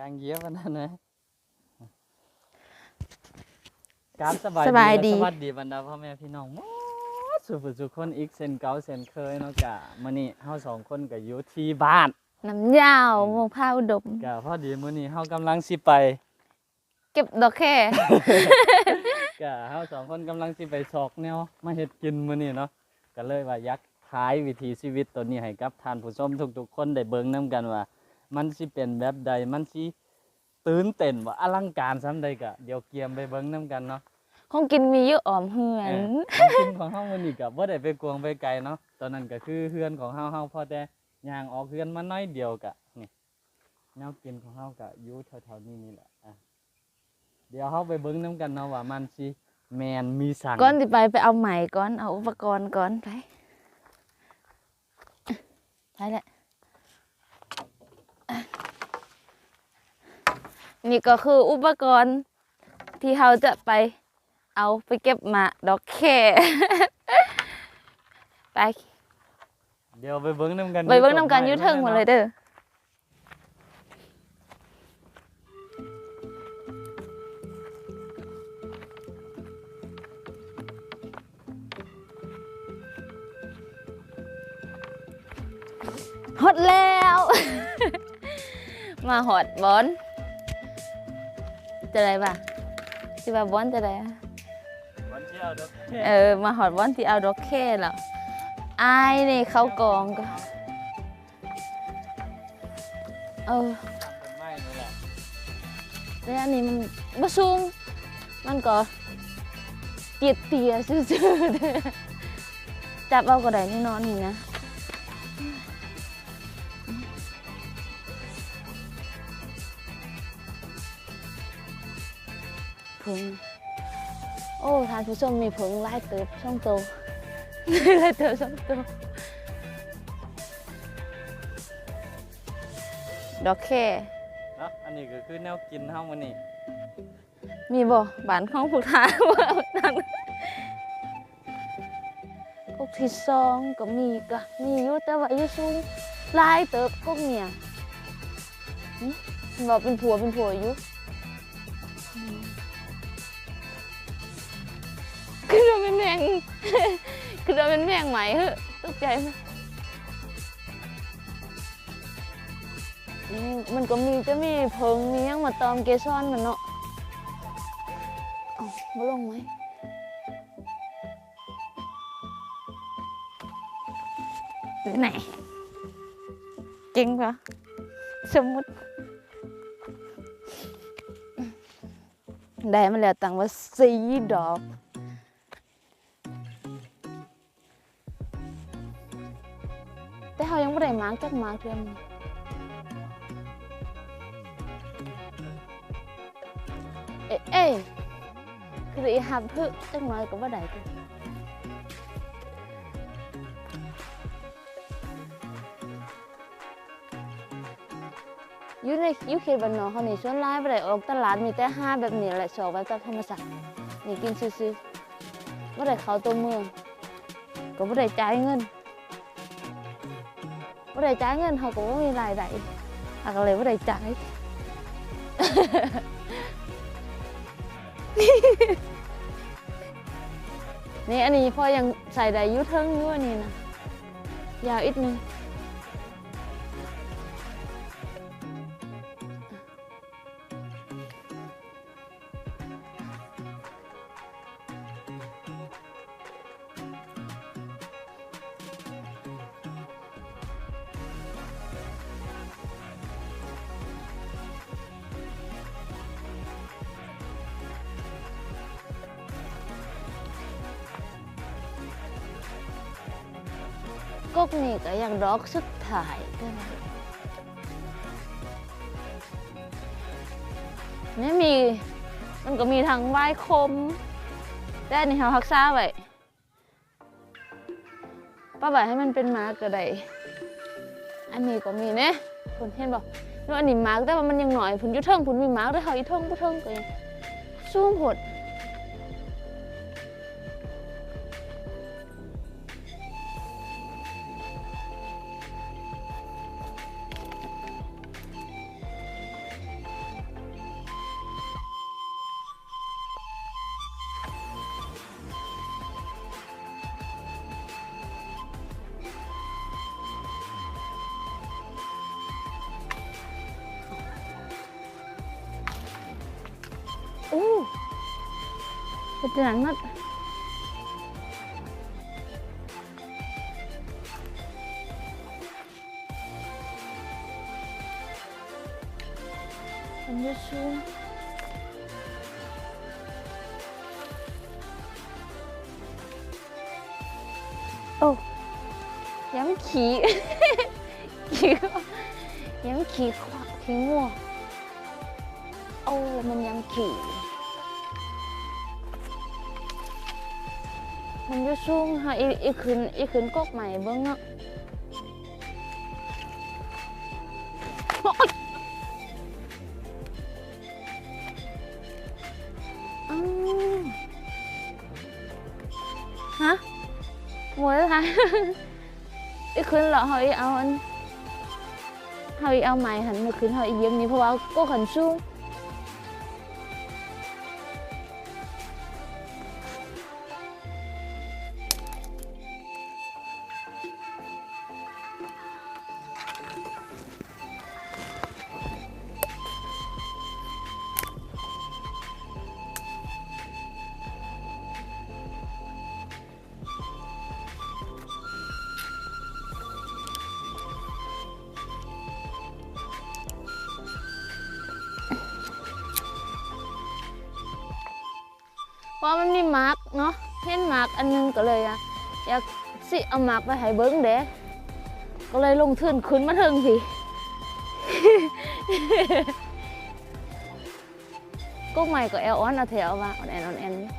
ยางเยียบอันนั้นนะการสบายสบายดีและสวัสดีบรรดาพ่อแม่พี่น้องหมดสุขสุขคนอีกเซนเก่าเซนเคยเนาะกะมื้อนี้เฮาสองคนก็อยู่ที่บ้านน้ำยาวมะพร้าวอุดมกะพอดีมื้อนี้เฮากำลังสิไป เก็บดอกแค่กะเฮาสองคนกำลังสิไปซอกแนวมาเฮ็ดกินมื้อนี้เนาะก็เลยว่าอยากท้ายวิถีชีวิตตัวนี้ให้กับท่านผู้ชมทุกๆคนได้เบิ่งนํกันว่า มันสิเป็นแบบใดมันสิตื่นเต้นว่าอลังการซำใดก็เดี๋ยวเกียมไปเบิ่งนํกันเนาะของกินมีเยอะออมเหือเอนอของกินของเฮามื้อนี้ก็บ่ได้ไปกวงไปไกลเนาะตอนนั้นก็คือเฮือนของเฮาเฮาพอแต่ย่างออกเฮือนมาน้อยเดียวก็นี่แนวกินของเฮาก็อยู่แถวๆนี้นี่แหละอะเดี๋ยวเฮาไปเบิ่งนํกันเนาะว่ามันสิแม่นมีสั่งก่อนที่ไปไปเอาใหม่ก่อนเอาอุปกรณ์ก่อนไปใช่แหละ นี่ก็คืออุปกรณ์ที่เราจะไปเอาไปเก็บมาดอกแค่ไปเดี๋ยวไปเบิ่งนํกันไปเบิ่งนำกันอยูเทิงหมดเลยเด้อฮอดแล้ว มาหอดบอน จะได้ป่ะสิว่าบอนจะได้อะวันเที่ยวเด้อเออมาหอดบอนที่เอาดอกแค่แล้วอายนี่เข้ากองก็เออทำเป็นไม้นี่แหละแล้วอันนี้มันบ่สูงมันก็เตียเตียๆซื่อๆเด้อจับเอาก็ได้นี่นอนนี่นะ ผงโอ้ทานผู้ชมมีผงไล่เติบช่องโตไล่เติบช่องโตดอกแค่เนาะอันนี้ก็คือแนวกินเฮามื้อนี้มีบ่บ้านของผู้ทานว่านั่นกกที่สองก็มีก็มีอยู่แต่ว่าอยู่สูงหลายเติบกกเนี่ยหึบอกเป็นผัวเป็นผัวอยู่ งคือเราเป็นแมงไหมเหอะตกใจไหมอืมมันก็มีจะมีเพิงมียังมาตอมเกสรมันเนาะมาลงไหมไหนจริงปะสมมุติได้มาแล้วตั้งว่าสีดอก เขายังไม่ได้มาร์กจักมาร์กเพื่อนเอ๊ะเอ้ยคืออีหับพึ่จังน้อยก็บ่ได้ติอยู่ในยุเขตบ้านนอกเขานี่ส่วนหลายบ่ได้ออกตลาดมีแต่ห้าแบบนี้แหละชอบแบบตามธรรมชาตินี่กินซื่อๆบ่ได้เข้าตัวเมืองก็บ่ได้จ่ายเงิน บ่ได้จ่ายเงินเขาก็บ่มีรายได้เขาก็เลยบ่ได้จ่ายนี่อันนี้พอยังใส่ได้ยุเทิงอยู่อันนี้นะยาวอีกนึง กกนี่ก็ยังดอกสุดท้ายเท่านั้นนี่มีมันก็มีทางไหว้คมแต่นี่เรารักษาไว้ป้าใบให้มันเป็นมาร์กก็ได้อันนี้ก็มีเนี่ยคุณเห็นบอกว่าอันนี้มาร์กแต่ว่ามันยังหน่อยผุนยุเทิงผุนมีมาร์กแต่เขาอีเทิงผู้เทิงก็ยังสูงโหด เป็นจังนั้นมัดมันจะสูงโอ้ย้ำขี่ขี่ ย้ำขี่ขวาขี่งัวโอ้มันย้ำขี่มันจะสูงค่ะอีอีขึ้นอีขึ้นกกใหม่เบิ้งเนาะโอ๊ยอ้าวฮะหมดแล้วค่ะอีขึ้นเหรอเขาอีเอาอันเขาอีเอาใหม่หันมาขึ้นเขาอีเยี่ยมนี้เพราะว่าก็ขันสูง เพราะมันมีมาร์กเนาะเห็นมาร์กอันหนึงก็เลยอะอยากสิเอามาร์กไปให้เบิ้งเด้ก็เลยลงทุนขึ้นมาถึงสิกุ๊กใหม่ก็แอลออนเอาแถวว่าออนแอนออนแอนอยู่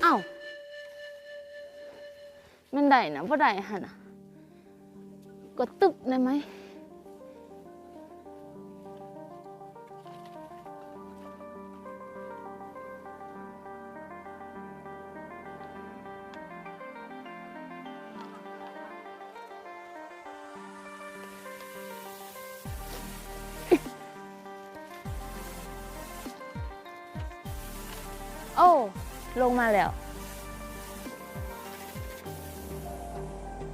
เอ้ามันได้นะพ่ได้หันอะก็ตึกได้ไหม โอ้ลงมาแล้ว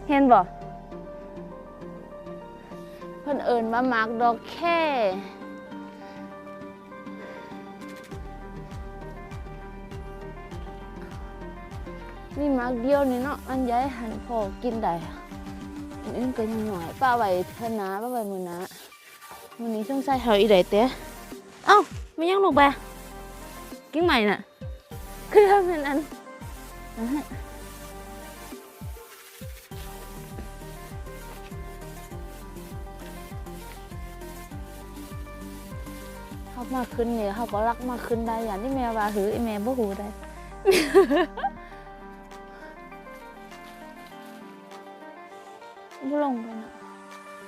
เห็นบ่เพิ่นเอิญมามากดอกแค่นี่มากเดียวนี่เนาะอันใหญ่หันพอกินได้อะอันอื่นก็ยังหน่อยป้าไว้เพิ่นนะป้าไว้มือนะมื้อนี้สงสัยเขาอีไดเต้เอ้าไม่ยังลงไปอะกิ้งใหม่น่ะ เป็นอันอะฮะเขามาขึ้นเนี่ยเขาก็รักมาขึ้นได้อย่างที่แม่ว่าหือไอแม่บ่หูได้บ่ลงไปนะ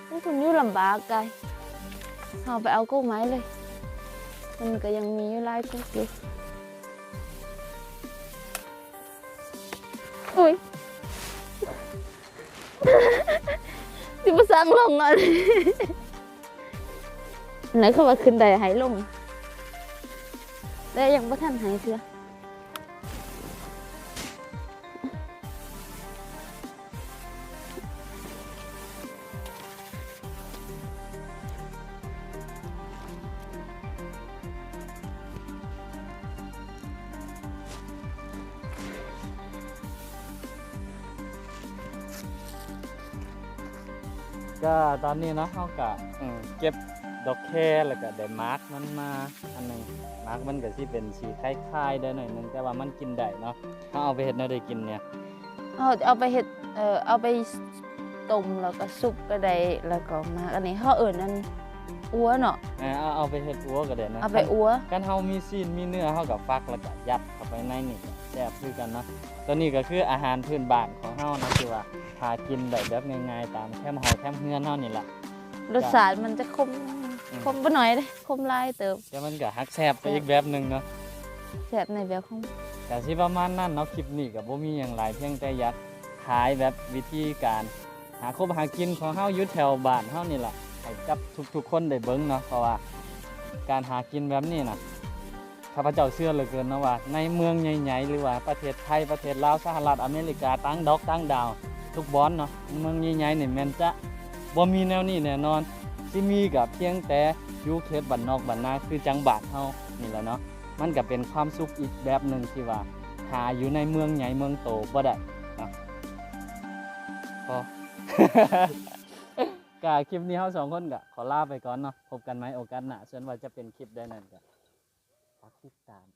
นี่คุณอยู่ลำบากไกลเอาไปเอากุ้งไม้เลย มันก็ยังมีอยู่หลายกุ๊กอยู่ อุ้ยสิมาสร้างลงอะไหนเขาว่าขึ้นได้หายลง ได้ยังบ่ทันหายเถื่อ ก็ตอนนี้เนาะเขาก็เก็บดอกแคแล้วก็ได้มาร์กมันมาอันหนึงมาร์กมันก็ที่เป็นสีคล้ายๆได้หน่อยหนึงแต่ว่ามันกินได้เนาะเขาเอาไปเห็ดแนวได้กินเนี่ยเอาเอาไปเห็ดเออเอาไปต้มแล้วก็ซุปก็ได้แล้วก็มาอันนี้เขาเอื่นนั่น อัวเนาะเออเอาเอาไปเฮ็ดอัวก็ได้นะเอาไปอัวกันเฮามีซีนมีเนื้อเฮาก็ฟักแล้วก็ยัดเข้าไปในนี่ก็แซ่บคือกันเนาะตัวนี้ก็คืออาหารพื้นบ้านของเฮานะคือว่าหากินได้แบบง่ายๆตามแคมป์เฮาแคมป์เฮือนเฮานี่แหละรสชาติมันจะคมคมไปหน่อยเด้คมหลายเติบแต่มันก็ฮักแซ่บไปอีกแบบหนึงเนาะแซ่บในแบบของก็สิประมาณนั้นเนาะคลิปนี้ก็บ่มีหยังหลายเพียงแต่อยากขายแบบวิธีการ หาคบหากินของเฮาอยู่แถวบ้านเฮานี่ล่ะให้ กับทุกๆคนได้เบิ่งเนาะเพราะว่าการหากินแบบนี้นะข้าพเจ้าเชื่อเหลือเกินนะว่า ในเมืองใหญ่ๆหรือว่าประเทศไทยประเทศลาวสหรัฐอเมริกาตั้งดอกตั้งดาว ทุกบอนเนาะเมืองใหญ่ๆนี่แม่นจะบ่มีแนวนี้แน่นอนสิมีกับเพียงแต่ยูเขตบ้านนอกบ้านนาคือจังบาทเฮานี่แหละเนาะมันก็เป็นความสุขอีกแบบหนึ่งที่ว่า หาอยู่ในเมืองใหญ่เมืองโตบ่ได้เนาะพอ กะคลิปนี้เขาสองคนกะขอลาไปก่อนเนาะพบกันไหมโอกาสหน้าส่วนว่าจะเป็นคลิปได้นั่นกะฝากติดตาม